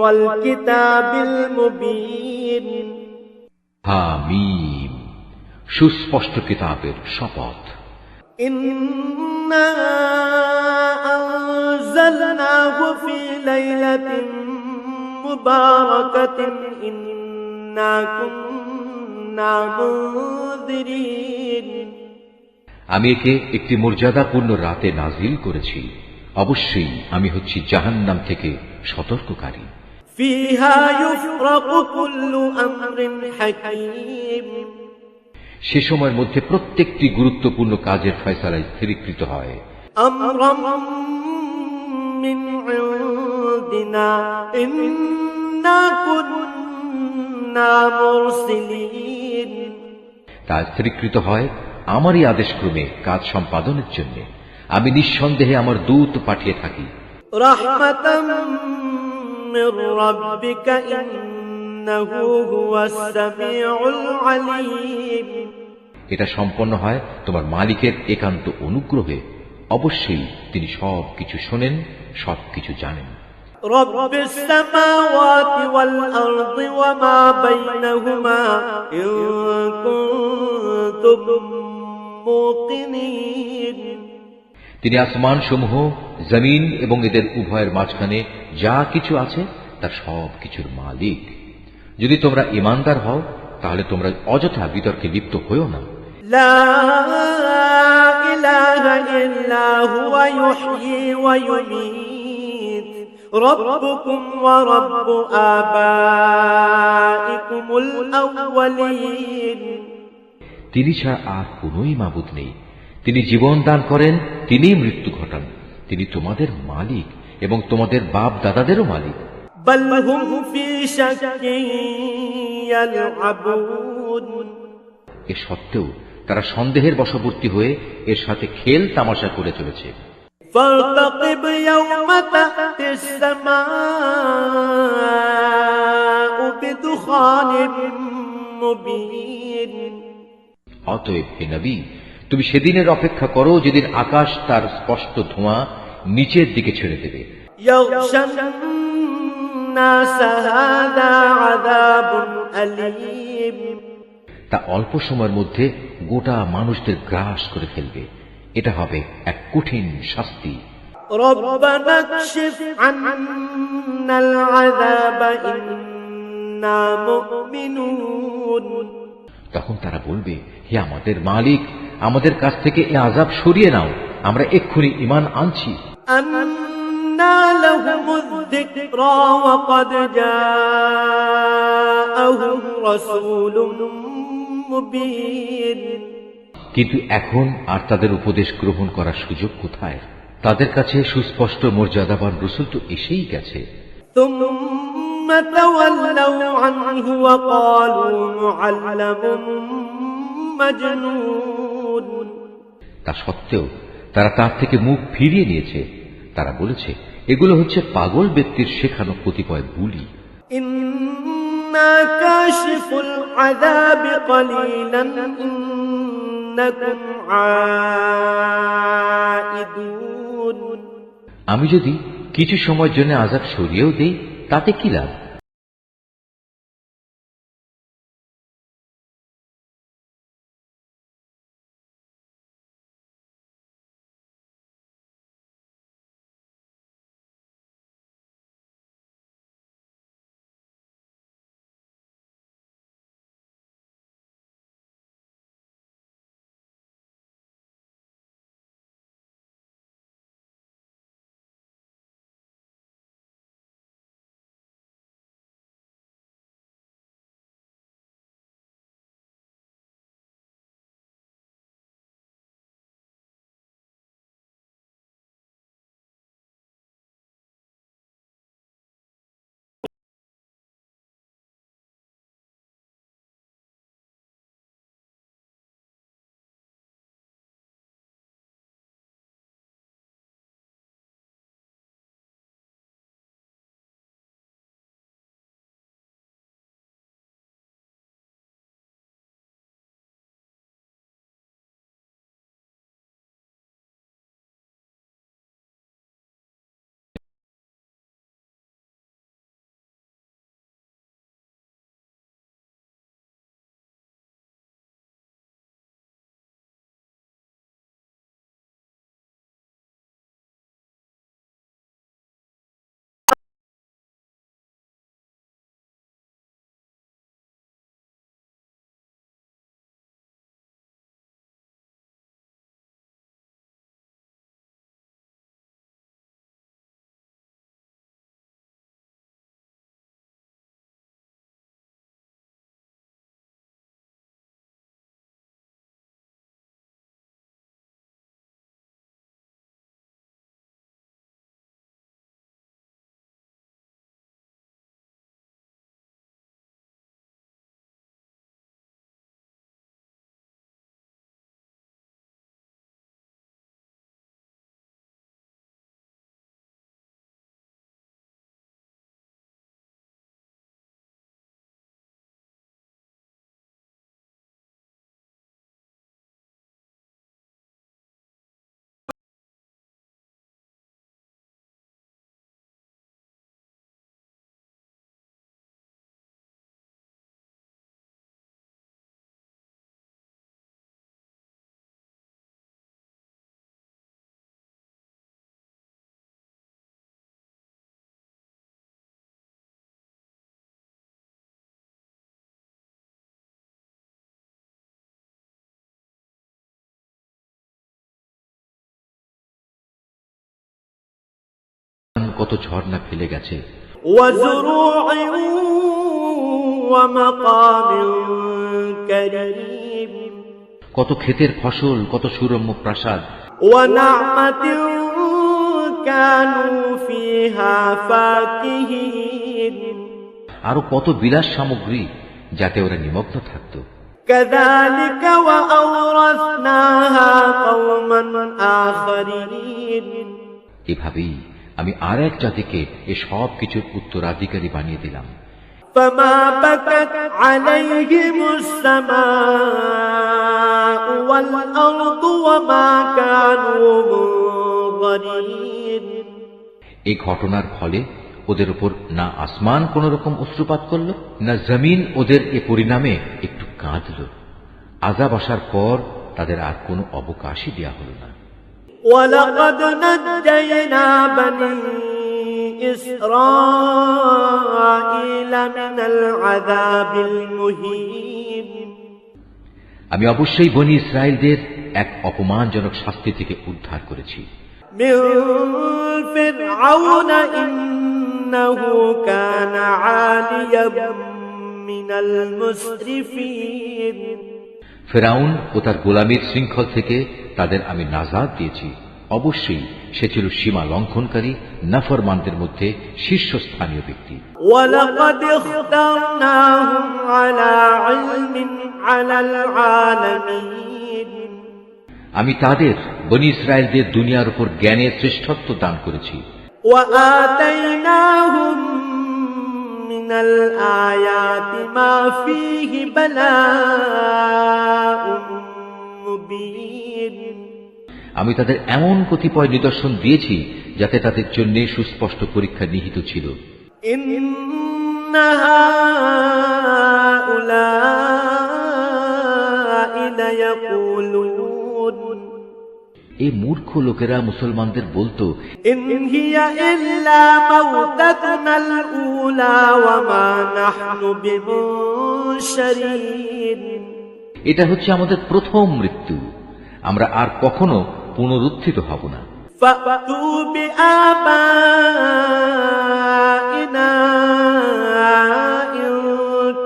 والكتاب المبين হামিম সুস্পষ্ট কিতাবের শপথ إنا أنزلناه في ليلة مباركة إنا كنا منذرين আমি একে একটি মর্যাদাপূর্ণ রাতে নাজিল করেছি অবশ্যই আমি হচ্ছি জাহান্নাম থেকে সতর্ককারী সে সময়ের মধ্যে প্রত্যেকটি গুরুত্বপূর্ণ কাজের ফয়সালা স্থিরীকৃত হয়। তা স্থিরীকৃত হয় আমারই আদেশক্রমে কাজ সম্পাদনের জন্য। আমি নিঃসন্দেহে আমার দূত পাঠিয়ে থাকি। রাহমাতাম من ربك إنه هو السميع العليم এটা সম্পন্ন হয় তোমার মালিকের একান্ত অনুগ্রহে অবশ্যই তিনি সব কিছু শোনেন সব কিছু জানেন رب السماوات والأرض وما بينهما إن كنتم موقنين তিনি আসমানসমূহ জমিন এবং এদের উভয়ের মাঝখানে যা কিছু আছে তা সব কিছুর মালিক। যদি তোমরা ইমানদার হও তাহলে তোমরা অযথা বিতর্কে লিপ্ত হইও না। ربكم ورب آبائكم الأولين তিনি ছাড়া আর কোন মাবুদ নেই। তিনি জীবন দান করেন তিনিই মৃত্যু ঘটান তিনি তোমাদের মালিক এবং তোমাদের বাপ দাদাদেরও মালিক بل هم في شك يلعبون এ সত্ত্বেও তারা সন্দেহের বশবর্তী হয়ে এর সাথে খেল তামাশা করে চলেছে فارتقب يوم تأتي السماء بدخان مبين অতএব হে নবী তুমি সেদিনের অপেক্ষা করো যেদিন আকাশ তার স্পষ্ট ধোঁয়া নিচের দিকে ছেড়ে দেবে। তা অল্প সময়ের মধ্যে গোটা মানুষদের গ্রাস করে ফেলবে। এটা হবে এক কঠিন শাস্তি। তখন তারা বলবে, হে আমাদের মালিক আমাদের কাছ থেকে এ আজাব সরিয়ে নাও। আমরা এক্ষুনি ইমান আনছি। কিন্তু এখন আর তাদের উপদেশ গ্রহণ করার সুযোগ কোথায়? তাদের কাছে সুস্পষ্ট মর্যাদাবান রসুল তো এসেই গেছে। ثم তা সত্ত্বেও তারা তার থেকে মুখ ফিরিয়ে নিয়েছে। তারা বলেছে এগুলো হচ্ছে পাগল ব্যক্তির শেখানো কতিপয় বুলি। আমি যদি কিছু সময়ের জন্য আজাদ সরিয়েও দেই তাতে কি লাভ? এখন কত ঝর্ণা ফেলে গেছে। কত ক্ষেতের ফসল কত সুরম্য প্রাসাদ। আরও কত বিলাস সামগ্রী যাতে ওরা নিমগ্ন থাকত। এভাবেই আমি আর এক জাতিকে এ সব কিছুর উত্তরাধিকারী বানিয়ে দিলাম فما بكت عليهم السماء والأرض وما كانوا منظرين এই ঘটনার ফলে ওদের উপর না আসমান কোন রকম অশ্রুপাত করল না জমিন ওদের এ পরিণামে একটু কাঁদল আজাব আসার পর তাদের আর কোনো অবকাশই দেয়া হল না ولقد نجينا بني إسرائيل من العذاب المهين আমি অবশ্যই বনি ইসরায়েলদের এক অপমানজনক শাস্তি থেকে উদ্ধার করেছি من فرعون إنه كان عاليا من المسرفين ফেরাউন ও তার গোলামীর শৃঙ্খল থেকে তাদের আমি নাজাদ দিয়েছি অবশ্যই সে ছিল সীমা লঙ্ঘনকারী নাফরমানদের মধ্যে শীর্ষস্থানীয় ব্যক্তি ولقد اخترناهم على علم على العالمين আমি তাদের বনি ইসরায়েলদের দুনিয়ার উপর জ্ঞানের শ্রেষ্ঠত্ব দান করেছি وآتيناهم من الآيات ما فيه بلاء مبين আমি তাদের এমন কতিপয় নিদর্শন দিয়েছি যাতে তাদের জন্য সুস্পষ্ট পরীক্ষা নিহিত ছিল। এই মূর্খ লোকেরা মুসলমানদের বলতো ইয়া এটা হচ্ছে আমাদের প্রথম মৃত্যু আমরা আর কখনো পুনরুত্থিত হব না فأتوا بآبائنا إن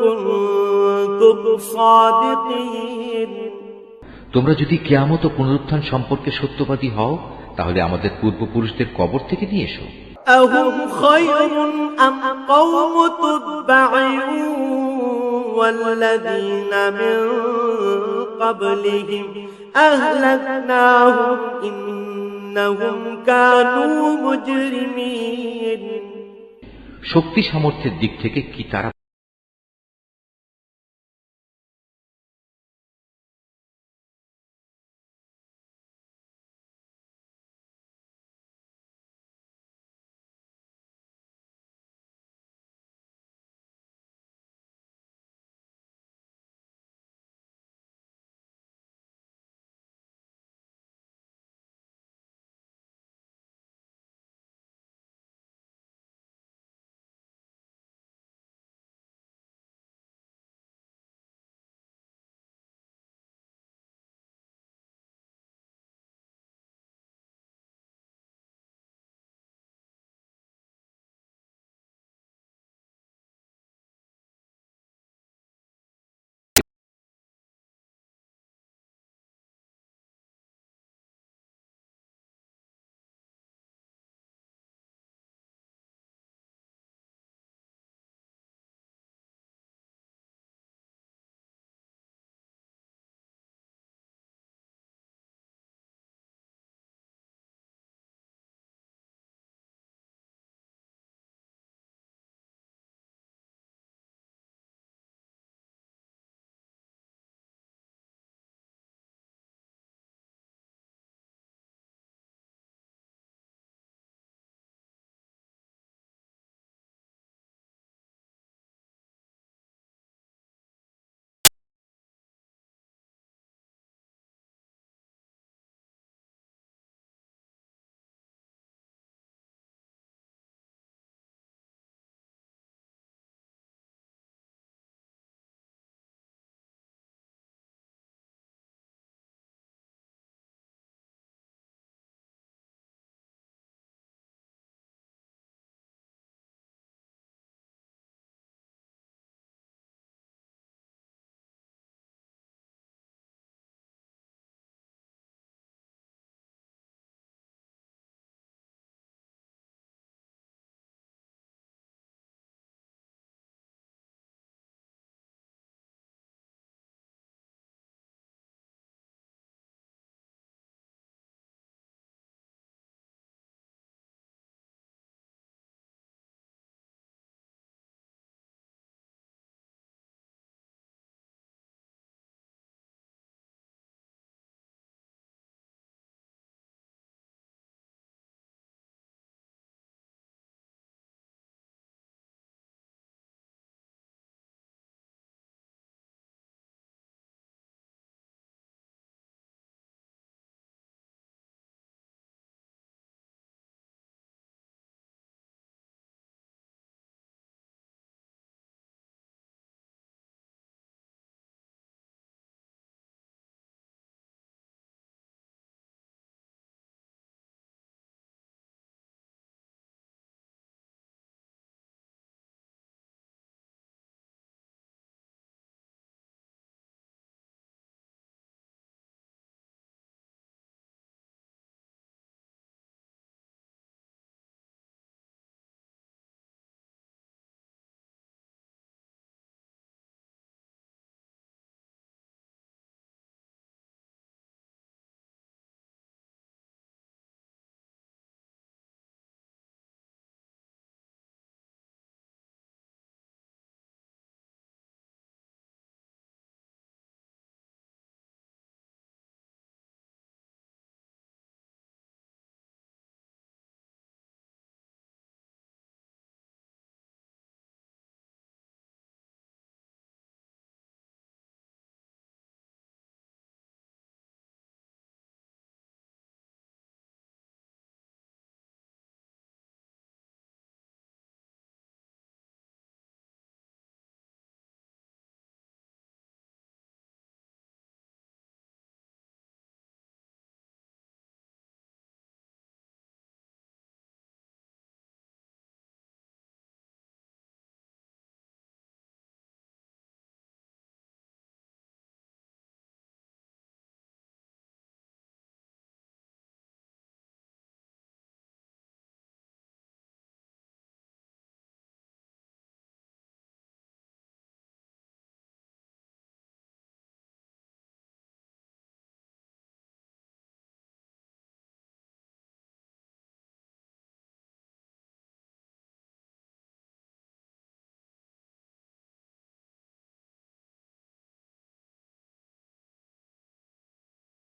كنتم صادقين তোমরা যদি কেয়ামত ও পুনরুত্থান সম্পর্কে সত্যবাদী হও তাহলে আমাদের পূর্বপুরুষদের কবর থেকে নিয়ে এসো أهم خير أم قوم تبع والذين من قبلهم أهلكناهم إنهم كانوا مجرمين শক্তি সামর্থ্যের দিক থেকে কি তারা